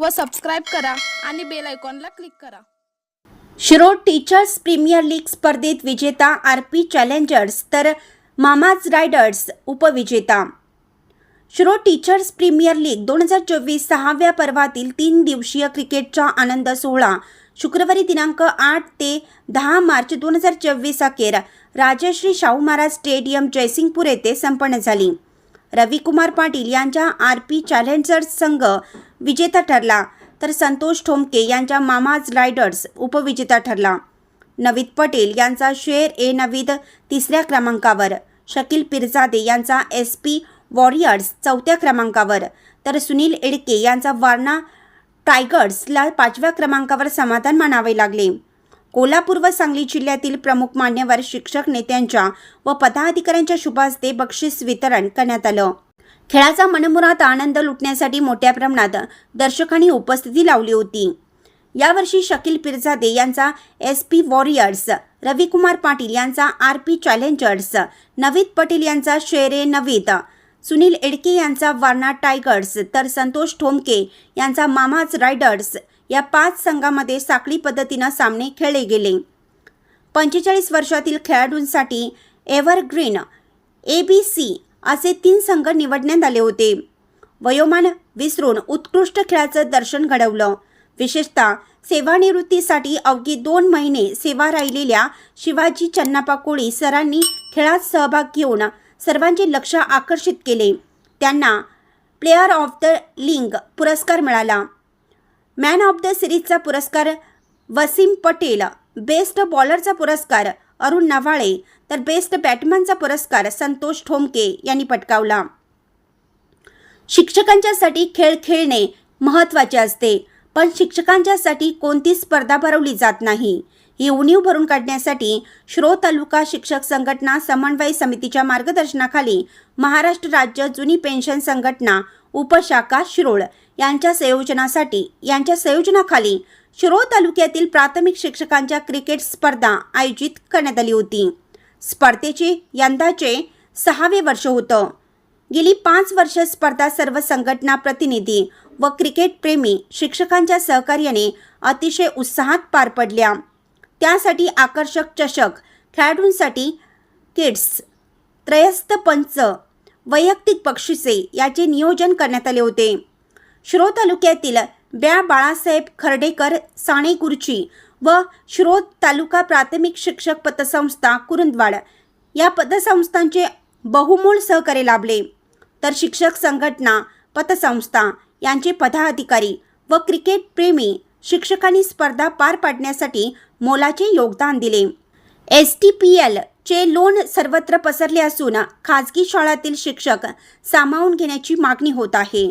व सबस्क्राईब करा आणि बेल आयकॉनला क्लिक करा. शिरोड टीचर्स प्रीमियर लीग स्पर्धेत विजेता आर पी चॅलेंजर्स तर मामाज रायडर्स उपविजेता. शिरोड टीचर्स प्रीमियर लीग दोन हजार चोवीस सहाव्या पर्वातील तीन दिवसीय क्रिकेटचा आनंद सोहळा शुक्रवारी दिनांक आठ ते दहा मार्च दोन हजार चोवीस अखेर राजश्री शाहू महाराज स्टेडियम जयसिंगपूर येथे संपन्न झाली. रविकुमार पाटील यांच्या आर पी चॅलेंजर्स संघ विजेता ठरला तर संतोष ठोमके यांच्या मामाज रायडर्स उपविजेता ठरला. नवीद पटेल यांचा शेर ए नवीद तिसऱ्या क्रमांकावर शकील पिरजादे यांचा एस पी वॉरियर्स चौथ्या क्रमांकावर तर सुनील एडके यांचा वारणा टायगर्सला पाचव्या क्रमांकावर समाधान मानावे लागले. कोल्हापूर व सांगली जिल्ह्यातील प्रमुख मान्यवर शिक्षक नेत्यांच्या व पदाधिकाऱ्यांच्या शुभास्ते बक्षीस वितरण करण्यात आलं. खेळाचा मनमुरात आनंद लुटण्यासाठी मोठ्या प्रमाणात दर्शकांनी उपस्थिती लावली होती. यावर्षी शकील पिरजादे यांचा S P warriors Ravikumar Patil यांचा R P challengers Naveed Patel यांचा शेरे नवीद सुनील एडके यांचा वारणा टायगर्स तर संतोष ठोमके यांचा मामाज रायडर्स या पाच संघामध्ये साखळी पद्धतीनं सामने खेळले गेले. पंचेचाळीस वर्षातील खेळाडूंसाठी एव्हरग्रीन ए बी सी असे तीन संघ निवडण्यात आले होते. वयोमान विसरून उत्कृष्ट खेळाचं दर्शन घडवलं. विशेषतः सेवानिवृत्तीसाठी अवघी दोन महिने सेवा राहिलेल्या शिवाजी चन्नापा कोळी सरांनी खेळात सहभाग घेऊन सर्वांचे लक्ष आकर्षित केले. त्यांना प्लेअर ऑफ द लिंग पुरस्कार मिळाला. मॅन ऑफ द सिरीजचा पुरस्कार वसीम पटेल. बेस्ट बॉलरचा पुरस्कार अरुण नवाळे. तर बेस्ट बॅटमनचा पुरस्कार संतोष ठोमके यांनी पटकावला. शिक्षकांच्यासाठी खेळ खेळणे महत्त्वाचे असते पण शिक्षकांच्यासाठी कोणती स्पर्धा भरवली जात नाही? ही उणीव भरून काढण्यासाठी श्रो तालुका शिक्षक संघटना समन्वय समितीच्या मार्गदर्शनाखाली महाराष्ट्र राज्य जुनी पेन्शन संघटना उपशाखा शिरोळ यांच्या संयोजनासाठी यांच्या संयोजनाखाली शिरोळ तालुक्यातील प्राथमिक शिक्षकांच्या क्रिकेट स्पर्धा आयोजित करण्यात आली होती. स्पर्धेचे यंदाचे सहावे वर्ष होतं. गेली पाच वर्ष स्पर्धा सर्व संघटना प्रतिनिधी व क्रिकेट प्रेमी शिक्षकांच्या सहकार्याने अतिशय उत्साहात पार पडल्या. त्यासाठी आकर्षक चषक खेळाडूंसाठी किड्स त्रयस्थ पंच वैयक्तिक बक्षिसे याचे नियोजन करण्यात आले होते. श्रो तालुक्यातील ब्या बाळासाहेब खर्डेकर साणेकुर्ची व श्रोत तालुका प्राथमिक शिक्षक पतसंस्था कुरुंदवाड या पतसंस्थांचे बहुमूल सहकार्य लाभले. तर शिक्षक संघटना पतसंस्था यांचे पदाधिकारी व क्रिकेट प्रेमी शिक्षकांनी स्पर्धा पार पाडण्यासाठी मोलाचे योगदान दिले. एस टी पी एल चे लोन सर्वत्र पसरले असून खाजगी शाळातील शिक्षक सामावून घेण्याची मागणी होत आहे.